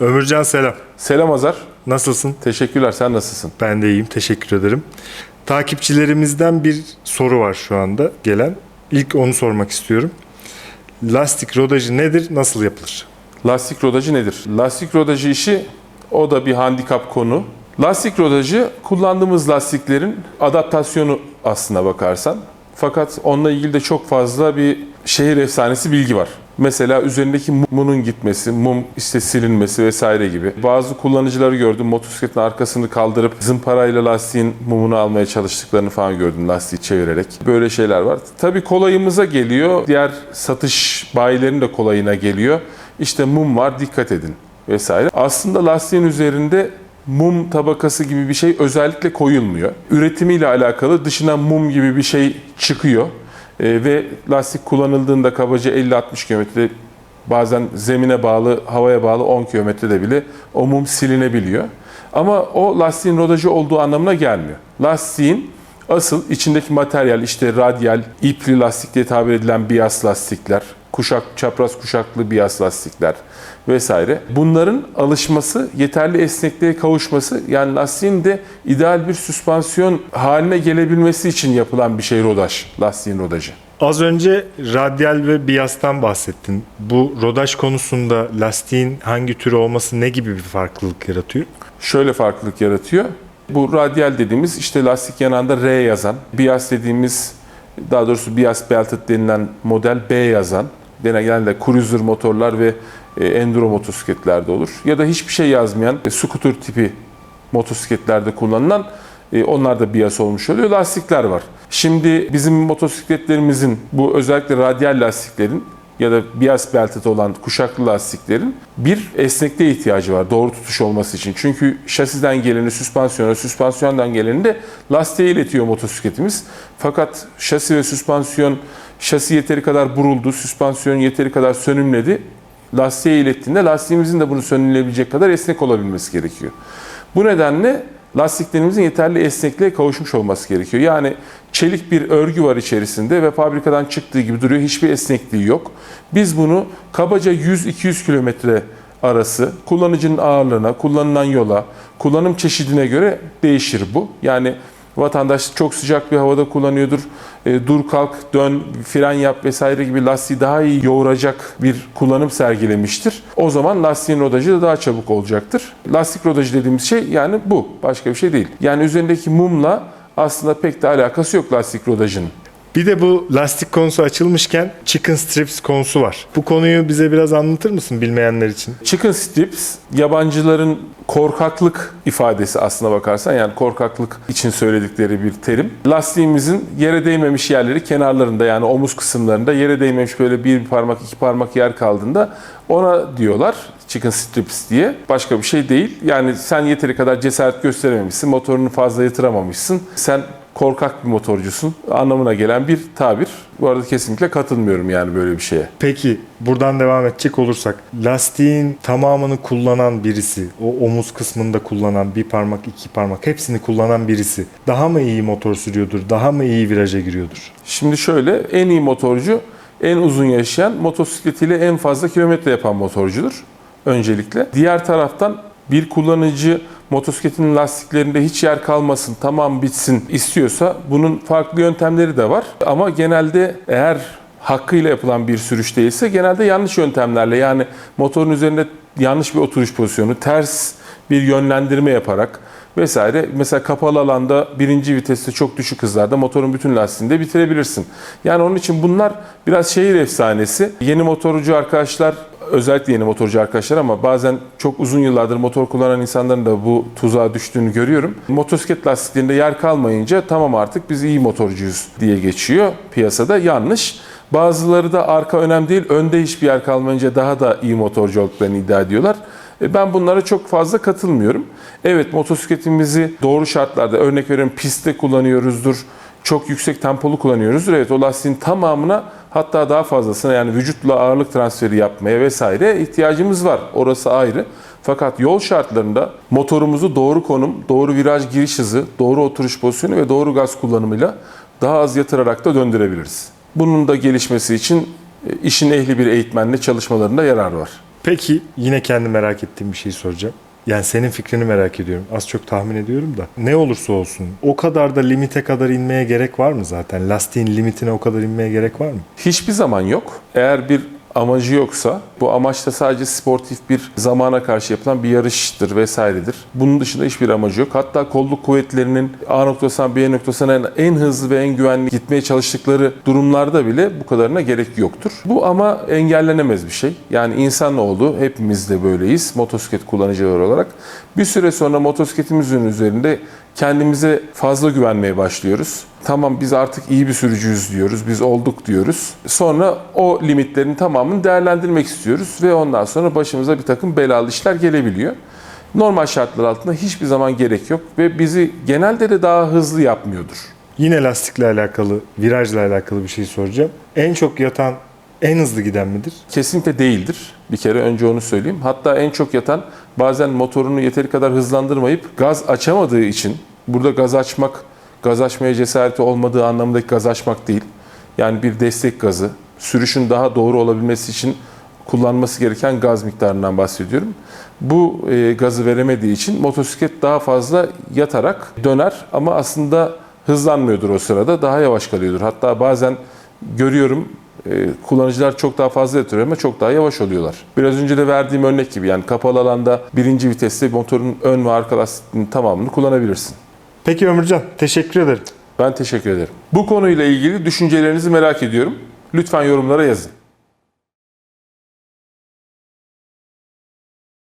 Ömürcan selam. Selam Azar. Nasılsın? Teşekkürler. Sen nasılsın? Ben de iyiyim. Teşekkür ederim. Takipçilerimizden bir soru var şu anda gelen. İlk onu sormak istiyorum. Lastik rodajı nedir? Nasıl yapılır? Lastik rodajı nedir? Lastik rodajı işi o da bir handikap konu. Lastik rodajı kullandığımız lastiklerin adaptasyonu aslına bakarsan. Fakat onunla ilgili de çok fazla bir şehir efsanesi bilgi var. Mesela üzerindeki mumun gitmesi, mum işte silinmesi vesaire gibi. Bazı kullanıcıları gördüm motosikletin arkasını kaldırıp zımparayla lastiğin mumunu almaya çalıştıklarını falan gördüm lastiği çevirerek. Böyle şeyler var. Tabii kolayımıza geliyor. Diğer satış bayilerin de kolayına geliyor. İşte mum var dikkat edin vesaire. Aslında lastiğin üzerinde mum tabakası gibi bir şey özellikle koyulmuyor. Üretimiyle alakalı dışına mum gibi bir şey çıkıyor. Ee, ve lastik kullanıldığında kabaca 50-60 kilometre bazen zemine bağlı, havaya bağlı 10 kilometrede bile o mum silinebiliyor. Ama o lastiğin rodajı olduğu anlamına gelmiyor. Lastiğin asıl içindeki materyal işte radyal, ipli lastik diye tabir edilen biyas lastikler, kuşak, çapraz kuşaklı biyas lastikler vesaire. Bunların alışması, yeterli esnekliğe kavuşması yani lastiğin de ideal bir süspansiyon haline gelebilmesi için yapılan bir şey rodaj, lastiğin rodajı. Az önce radyal ve biyastan bahsettin. Bu rodaj konusunda lastiğin hangi türü olması ne gibi bir farklılık yaratıyor? Şöyle farklılık yaratıyor. Bu radyal dediğimiz işte lastik yanağında R yazan, biyas dediğimiz daha doğrusu biyas belted denilen model B yazan, genelde cruiser motorlar ve e, enduro motosikletlerde olur. Ya da hiçbir şey yazmayan e, scooter tipi motosikletlerde kullanılan e, onlar da biyas olmuş oluyor. Lastikler var. Şimdi bizim motosikletlerimizin bu özellikle radyal lastiklerin ya da biyas belted olan kuşaklı lastiklerin bir esnekliğe ihtiyacı var doğru tutuş olması için. Çünkü şasiden geleni süspansiyona, süspansiyondan geleni de lastiğe iletiyor motosikletimiz. Fakat şasi ve süspansiyon, şasi yeteri kadar buruldu, süspansiyon yeteri kadar sönümledi. Lastiğe ilettiğinde lastiğimizin de bunu sönümleyebilecek kadar esnek olabilmesi gerekiyor. Bu nedenle lastiklerimizin yeterli esnekliğe kavuşmuş olması gerekiyor. Yani çelik bir örgü var içerisinde ve fabrikadan çıktığı gibi duruyor. Hiçbir esnekliği yok. Biz bunu kabaca 100-200 kilometre arası kullanıcının ağırlığına, kullanılan yola, kullanım çeşidine göre değişir bu. Yani vatandaş çok sıcak bir havada kullanıyordur. E, dur kalk, dön, fren yap vesaire gibi lastiği daha iyi yoğuracak bir kullanım sergilemiştir. O zaman lastiğin rodajı da daha çabuk olacaktır. Lastik rodajı dediğimiz şey yani bu. Başka bir şey değil. Yani üzerindeki mumla aslında pek de alakası yok lastik rodajının. Bir de bu lastik konusu açılmışken chicken strips konusu var. Bu konuyu bize biraz anlatır mısın bilmeyenler için? Chicken strips yabancıların korkaklık ifadesi aslına bakarsan yani korkaklık için söyledikleri bir terim. Lastiğimizin yere değmemiş yerleri kenarlarında yani omuz kısımlarında yere değmemiş böyle bir parmak iki parmak yer kaldığında ona diyorlar chicken strips diye. Başka bir şey değil. Yani sen yeteri kadar cesaret gösterememişsin, motorunu fazla yatıramamışsın. Sen korkak bir motorcusun anlamına gelen bir tabir. Bu arada kesinlikle katılmıyorum yani böyle bir şeye. Peki buradan devam edecek olursak lastiğin tamamını kullanan birisi, o omuz kısmında kullanan bir parmak, iki parmak hepsini kullanan birisi daha mı iyi motor sürüyordur, daha mı iyi viraja giriyordur? Şimdi şöyle en iyi motorcu en uzun yaşayan motosikletiyle en fazla kilometre yapan motorcudur öncelikle. Diğer taraftan bir kullanıcı motosikletin lastiklerinde hiç yer kalmasın, tamam bitsin istiyorsa bunun farklı yöntemleri de var. Ama genelde eğer hakkıyla yapılan bir sürüş değilse genelde yanlış yöntemlerle yani motorun üzerinde yanlış bir oturuş pozisyonu, ters bir yönlendirme yaparak vesaire. Mesela kapalı alanda birinci viteste çok düşük hızlarda motorun bütün lastiğini de bitirebilirsin. Yani onun için bunlar biraz şehir efsanesi. Yeni motorcu arkadaşlar özellikle yeni motorcu arkadaşlar ama bazen çok uzun yıllardır motor kullanan insanların da bu tuzağa düştüğünü görüyorum. Motosiklet lastiklerinde yer kalmayınca tamam artık biz iyi motorcuyuz diye geçiyor piyasada. Yanlış. Bazıları da arka önemli değil, önde hiçbir yer kalmayınca daha da iyi motorcu olduklarını iddia ediyorlar. E, Ben bunlara çok fazla katılmıyorum. Evet motosikletimizi doğru şartlarda örnek veriyorum pistte kullanıyoruzdur. Çok yüksek tempolu kullanıyoruzdur. Evet o lastiğin tamamına hatta daha fazlasına yani vücutla ağırlık transferi yapmaya vesaire ihtiyacımız var. Orası ayrı. Fakat yol şartlarında motorumuzu doğru konum, doğru viraj giriş hızı, doğru oturuş pozisyonu ve doğru gaz kullanımıyla daha az yatırarak da döndürebiliriz. Bunun da gelişmesi için e, işin ehli bir eğitmenle çalışmalarında yarar var. Peki yine kendi merak ettiğim bir şey soracağım. Yani senin fikrini merak ediyorum. Az çok tahmin ediyorum da. Ne olursa olsun o kadar da limite kadar inmeye gerek var mı zaten? Lastiğin limitine o kadar inmeye gerek var mı? Hiçbir zaman yok. Eğer bir amacı yoksa bu amaç da sadece sportif bir zamana karşı yapılan bir yarıştır vesairedir. Bunun dışında hiçbir amacı yok. Hatta kolluk kuvvetlerinin A noktasından B noktasına en hızlı ve en güvenli gitmeye çalıştıkları durumlarda bile bu kadarına gerek yoktur. Bu ama engellenemez bir şey. Yani insanoğlu hepimiz de böyleyiz motosiklet kullanıcıları olarak. Bir süre sonra motosikletimizin üzerinde kendimize fazla güvenmeye başlıyoruz. Tamam biz artık iyi bir sürücüyüz diyoruz, biz olduk diyoruz. Sonra o limitlerin tamamını değerlendirmek istiyoruz ve ondan sonra başımıza bir takım belalı işler gelebiliyor. Normal şartlar altında hiçbir zaman gerek yok ve bizi genelde de daha hızlı yapmıyordur. Yine lastikle alakalı, virajla alakalı bir şey soracağım. En çok yatan, en hızlı giden midir? Kesinlikle değildir. Bir kere önce onu söyleyeyim. Hatta en çok yatan bazen motorunu yeteri kadar hızlandırmayıp gaz açamadığı için burada gaz açmak, gaz açmaya cesareti olmadığı anlamındaki gaz açmak değil. Yani bir destek gazı, sürüşün daha doğru olabilmesi için kullanması gereken gaz miktarından bahsediyorum. Bu e, gazı veremediği için motosiklet daha fazla yatarak döner ama aslında hızlanmıyordur o sırada. Daha yavaş kalıyordur. Hatta bazen görüyorum e, kullanıcılar çok daha fazla yatırıyor ama çok daha yavaş oluyorlar. Biraz önce de verdiğim örnek gibi yani kapalı alanda birinci viteste motorun ön ve arka lastiğinin tamamını kullanabilirsin. Peki Ömürcan, teşekkür ederim. Ben teşekkür ederim. Bu konuyla ilgili düşüncelerinizi merak ediyorum. Lütfen yorumlara yazın.